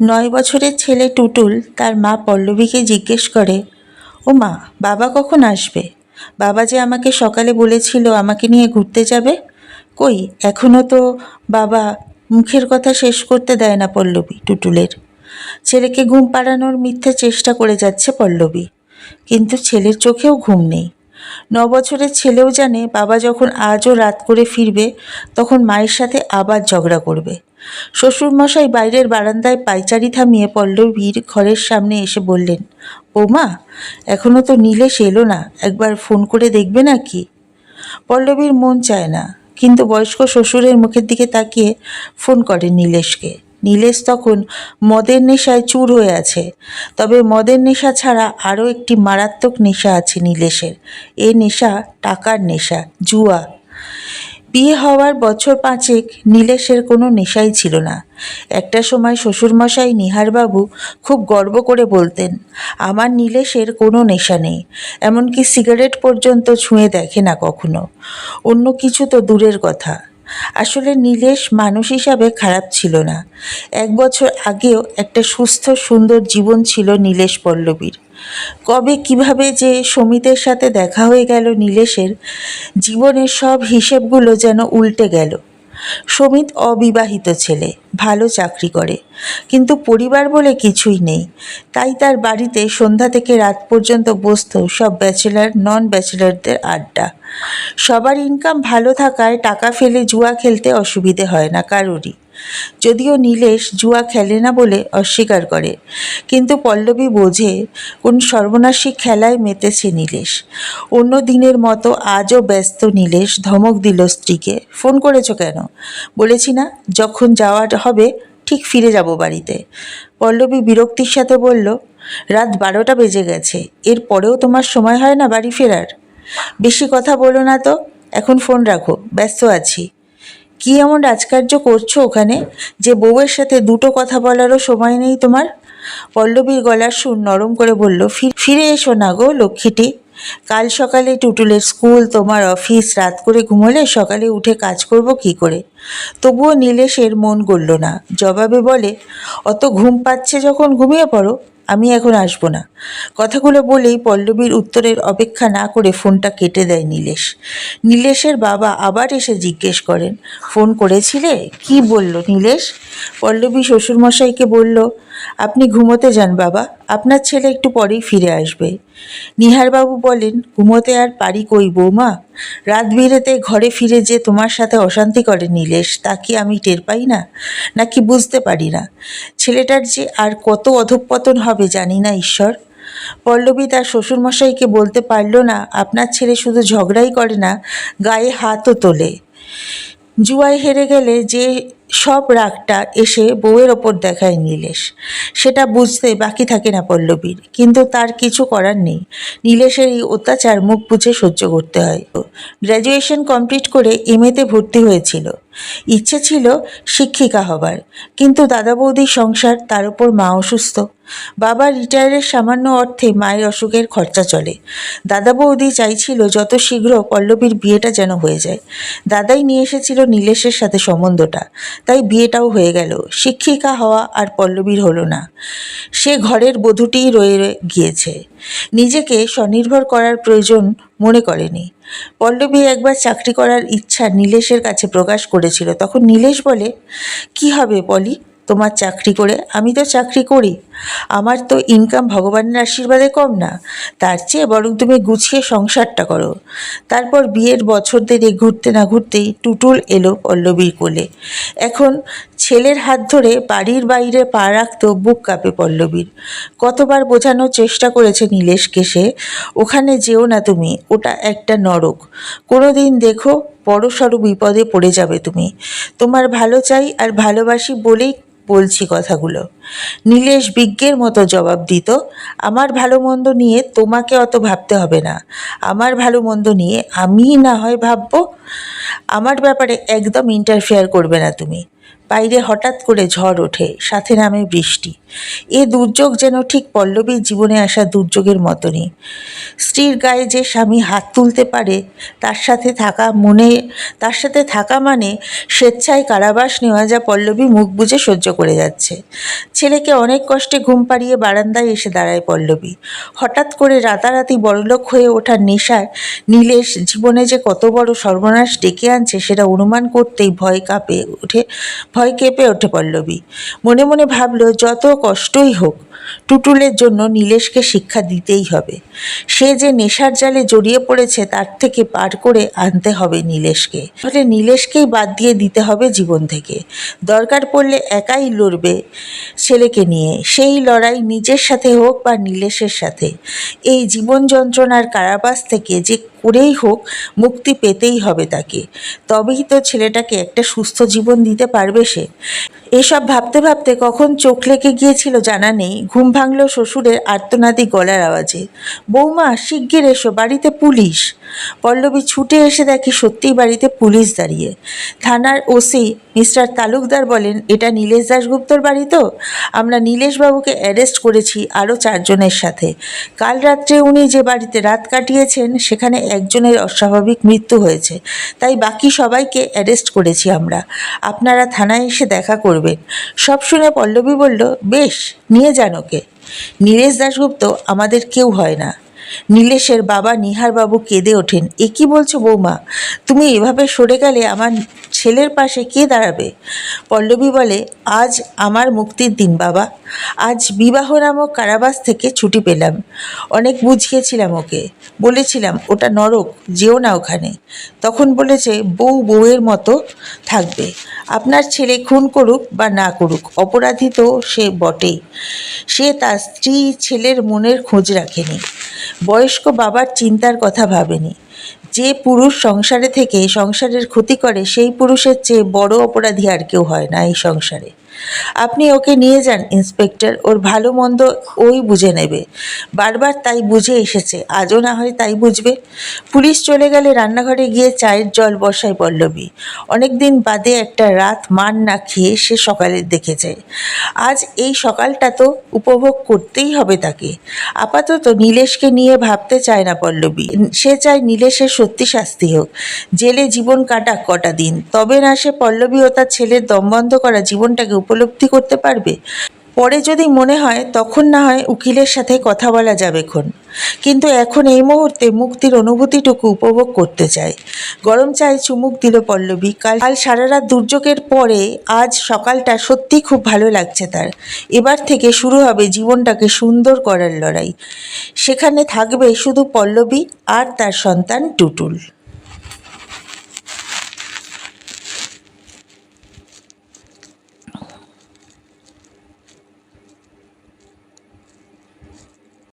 নয় বছরের ছেলে টুটুল তার মা পল্লবীকে জিজ্ঞেস করে, ও মা, বাবা কখন আসবে? বাবা যে আমাকে সকালে বলেছিল আমাকে নিয়ে ঘুরতে যাবে? কই এখনও তো বাবা মুখের কথা শেষ করতে দেয় না পল্লবী টুটুলের। ছেলেকে ঘুম পাড়ানোর মিথ্যে চেষ্টা করে যাচ্ছে পল্লবী। কিন্তু ছেলের চোখেও ঘুম নেই। ন বছরের ছেলেও জানে বাবা যখন আজও রাত করে ফিরবে, তখন মায়ের সাথে আবার ঝগড়া করবে। শ্বশুরমশাই বাইরের বারান্দায় পাইচারি থামিয়ে পল্লবীর ঘরের সামনে এসে বললেন বৌমা এখনও তো নীলেশ এলো না, একবার ফোন করে দেখবে না কি পল্লবীর মন চায় না, কিন্তু বয়স্ক শ্বশুরের মুখের দিকে তাকিয়ে ফোন করে নীলেশকে। নীলেশ তখন মদের নেশায় চুর হয়ে আছে, তবে মদের নেশা ছাড়া আরও একটি মারাত্মক নেশা আছে নীলেশের। এ নেশা টাকার নেশা, জুয়া। বিয়ে হওয়ার বছর পাঁচেক নীলেশের কোনো নেশাই ছিল না। একটা সময় শ্বশুরমশাই নিহারবাবু খুব গর্ব করে বলতেন, আমার নীলেশের কোনো নেশা নেই, এমনকি সিগারেট পর্যন্ত ছুঁয়ে দেখে না কখনো। অন্য কিছু তো দূরের কথা। আসলে নীলেশ মানুষ হিসাবে খারাপ ছিল না। এক বছর আগেও একটা সুস্থ, সুন্দর জীবন ছিল নীলেশ পল্লবীর। কবে কীভাবে যে সমিতের সাথে দেখা হয়ে গেল নীলেশের, জীবনের সব হিসেবগুলো যেন উল্টে গেল। সমিত অবিবাহিত ছেলে, ভালো চাকরি করে। কিন্তু পরিবার বলে কিছুই নেই। তাই তার বাড়িতে সন্ধ্যা থেকে রাত পর্যন্ত বসত সব ব্যাচেলার নন ব্যাচেলারদের আড্ডা। সবার ইনকাম ভালো থাকায় টাকা ফেলে জুয়া খেলতে অসুবিধে হয় না কারোরই। যদিও নীলেশ জুয়া খেলে না বলে অস্বীকার করে। কিন্তু পল্লবী বোঝে কোন সর্বনাশী খেলায় মেতেছে নীলেশ। অন্য দিনের মতো আজও ব্যস্ত নীলেশ ধমক দিল স্ত্রীকে, ফোন করেছ কেন? বলেছি না, যখন যাওয়ার হবে ঠিক ফিরে যাব বাড়িতে। পল্লবী বিরক্তির সাথে বলল, রাত বারোটা বেজে গেছে, এর পরেও তোমার সময় হয় না বাড়ি ফেরার? বেশি কথা বলো না তো, এখন ফোন রাখো, ব্যস্ত আছি। কি এমন রাজকার্য করছ ওখানে? যে বউয়ের সাথে দুটো কথা বলারও সময় নেই তোমার? পল্লবীর গলার সুর নরম করে বলল "ফি- ফিরে এসো না গো লক্ষ্মীটি। কাল সকালে টুটুলের স্কুল, তোমার অফিস, রাত করে ঘুমোলে সকালে উঠে কাজ করব কি করে? তবুও নীলেশের মন গড়ল না। জবাবে বলে, অত ঘুম পাচ্ছে যখন ঘুমিয়ে পড়ো, আমি এখন আসব না। কথাগুলো বলেই পল্লবীর উত্তরের অপেক্ষা না করে ফোনটা কেটে দেয় নীলেশ। নীলেশের বাবা আবার এসে জিজ্ঞেস করেন, ফোন করেছিলে? কি বলল নীলেশ? পল্লবী শ্বশুরমশাইকে বলল, আপনি ঘুমোতে যান বাবা, আপনার ছেলে একটু পরেই ফিরে আসবে। নিহারবাবু বলেন, ঘুমোতে আর পারি কই বৌমা? রাত বিরেতে ঘরে ফিরে যে তোমার সাথে অশান্তি করে নীলেশ, তা কি আমি টের পাই না? নাকি বুঝতে পারি না? ছেলেটার যে আর কত অধঃপতন হবে জানি না, ঈশ্বর। পল্লবী তার শ্বশুরমশাইকে বলতে পারল না, আপনার ছেলে শুধু ঝগড়াই করে না, গায়ে হাতও তোলে। জুয়ায় হেরে গেলে যে সব রাগটা এসে বউয়ের ওপর দেখায় নীলেশ। সেটা বুঝতে বাকি থাকে না পল্লবীর, কিন্তু তার কিছু করার নেই। নীলেশের এই অত্যাচার মুখ বুঝে সহ্য করতে হয়। গ্র্যাজুয়েশন কমপ্লিট করে এমএতে ভর্তি হয়েছিল। ইচ্ছে ছিল শিক্ষিকা হবার। কিন্তু দাদা বৌদির সংসার তার উপর মা অসুস্থ। বাবা রিটায়ারের সামান্য অর্থে মায়ের অসুখের খরচা চলে। দাদা বৌদি চাইছিল যত শীঘ্র পল্লবীর বিয়েটা যেন হয়ে যায়। দাদাই নিয়ে এসেছিল নীলেশের সাথে সম্বন্ধটা। তাই বিয়েটাও হয়ে গেল। শিক্ষিকা হওয়া আর পল্লবীর হলো না। সে ঘরের বধূটিই রয়ে গিয়েছে। নিজেকে স্বনির্ভর করার প্রয়োজন মনে করেনি। পল্লবী একবার চাকরি করার ইচ্ছা নীলেশের কাছে প্রকাশ করেছিল। তখন নীলেশ বলে, কি হবে পলি? তোমার চাকরি করে আমি তো চাকরি করি। আমার তো ইনকাম ভগবানের আশীর্বাদে কম না। তার চেয়ে বরং তুমি গুছিয়ে সংসারটা করো। তারপর বিয়ের বছর দেড়ে ঘুরতে না ঘুরতেই টুটুল এলো পল্লবীর কোলে। এখন ছেলের হাত ধরে বাড়ির বাইরে পা রাখত, বুক কাঁপে পল্লবীর। কতবার বোঝানোর চেষ্টা করেছে নীলেশকে সে, ওখানে যেও না তুমি, ওটা একটা নরক। কোনো দিন দেখো, বড়সড় বিপদে পড়ে যাবে তুমি। তোমার ভালো চাই আর ভালোবাসি বলেই বলছি কথাগুলো। নীলেশ বিজ্ঞের মতো জবাব দিত, আমার ভালো মন্দ নিয়ে তোমাকে অত ভাবতে হবে না। আমার ভালো মন্দ নিয়ে আমিই না হয় ভাববো। আমার ব্যাপারে একদম ইন্টারফেয়ার করবে না তুমি। বাইরে হঠাৎ করে ঝড় ওঠে, সাথে নামে বৃষ্টি। এ দুর্যোগ যেন ঠিক পল্লবীর জীবনে আসা দুর্যোগের মতনই। স্ত্রীর গায়ে যে স্বামী হাত তুলতে পারে, তার সাথে থাকা মনে, তার সাথে থাকা মানে স্বেচ্ছায় কারাবাস নেওয়া যা পল্লবী মুখ বুজে সহ্য করে যাচ্ছে। ছেলেকে অনেক কষ্টে ঘুম পাড়িয়ে বারান্দায় এসে দাঁড়ায় পল্লবী। হঠাৎ করে রাতারাতি বড়লোক হয়ে ওঠার নেশায় নীলেশ জীবনে যে কত বড় সর্বনাশ ডেকে আনছে, সেটা অনুমান করতেই ভয় কাঁপে ওঠে ভয় কেঁপে ওঠে পল্লবী। মনে মনে ভাবলো, যত কষ্টই হোক, টুটুলের জন্য নীলেশকে শিক্ষা দিতেই হবে। সে যে নেশার জালে জড়িয়ে পড়েছে, তার থেকে পার করে আনতে হবে নীলেশকে। ফলে নীলেশকেই বাদ দিয়ে দিতে হবে জীবন থেকে। দরকার পড়লে একাই লড়বে ছেলেকে নিয়ে। সেই লড়াই নিজের সাথে হোক বা নীলেশের সাথে। এই জীবন যন্ত্রণার কারাবাস থেকে যে করেই হোক, মুক্তি পেতেই হবে তাকে। তবেই তো ছেলেটাকে একটা সুস্থ জীবন দিতে পারবে সে। এসব ভাবতে ভাবতে কখন চোখ লেগে গিয়েছিল জানা নেই, ঘুম ভাঙল শ্বশুরের আর্তনাদি গলার আওয়াজে। বৌমা, শিগগির এসো, বাড়িতে পুলিশ। পল্লবী ছুটে এসে দেখি সত্যিই বাড়িতে পুলিশ দাঁড়িয়ে। থানার ওসি মিস্টার তালুকদার বলেন, এটা নীলেশ দাশগুপ্তর বাড়ি তো? আমরা নীলেশবাবুকে অ্যারেস্ট করেছি আরও চারজনের সাথে। কাল রাত্রে উনি যে বাড়িতে রাত কাটিয়েছেন, সেখানে একজনের অস্বাভাবিক মৃত্যু হয়েছে। তাই বাকি সবাইকে অ্যারেস্ট করেছি আমরা। আপনারা থানায় এসে দেখা করবেন। সব শুনে পল্লবী বলল, বেশ, নিয়ে যান ওকে। নীলেশ দাশগুপ্ত আমাদের কেউ হয় না। নীলেশের বাবা নিহারবাবু কেঁদে ওঠেন। এ কি বলছো বৌমা? তুমি এভাবে সরে গেলে আমার ছেলের পাশে কে দাঁড়াবে? পল্লবী বলে, আজ আমার মুক্তির দিন, বাবা। আজ বিবাহ নামক কারাবাস থেকে ছুটি পেলাম। অনেক বুঝিয়েছিলাম ওকে। বলেছিলাম, ওটা নরক, যেও না ওখানে। তখন বলেছে, বউ বউয়ের মতো থাকবে। আপনার ছেলে খুন করুক বা না করুক, অপরাধী তো সে বটেই। সে তার স্ত্রী ছেলের মনের খোঁজ রাখেনি। বয়স্ক বাবার চিন্তার কথা ভাবেনি। যে পুরুষ সংসারে থেকে সংসারের ক্ষতি করে, সেই পুরুষের চেয়ে বড় অপরাধী আর কেউ হয় না এই সংসারে। আপনি ওকে নিয়ে যান, ইন্সপেক্টর। ওর ভালো মন্দ ওই বুঝে নেবে। বারবার তাই বুঝে এসেছে, আজও না হয় তাই বুঝবে। পুলিশ চলে গেলে রান্নাঘরে গিয়ে চায়ের জল বসায় পল্লবী। অনেক দিন বাদে একটা রাত মান না খেয়ে সে সকালে দেখেছে। আজ এই সকালটা তো উপভোগ করতেই হবে তাকে। আপাতত নীলেশকে নিয়ে ভাবতে চায় না পল্লবী। সে চায় নীলেশের সত্যি শাস্তি হোক। জেলে জীবন কাটাক কটা দিন। তবে না সে পল্লবী ও তার ছেলের দম বন্ধ করা জীবনটাকে উপলব্ধি করতে পারবে? পরে যদি মনে হয়, তখন না হয় উকিলের সাথে কথা বলা যাবে খন। কিন্তু এখন এই মুহূর্তে মুক্তির অনুভূতিটুকু উপভোগ করতে চাই গরম চায়ে চুমুক দিল পল্লবী। কাল কাল সারা রাত দুর্যোগের পরে আজ সকালটা সত্যি খুব ভালো লাগছে তার। এবার থেকে শুরু হবে জীবনটাকে সুন্দর করার লড়াই। সেখানে থাকবে শুধু পল্লবী আর তার সন্তান টুটুল।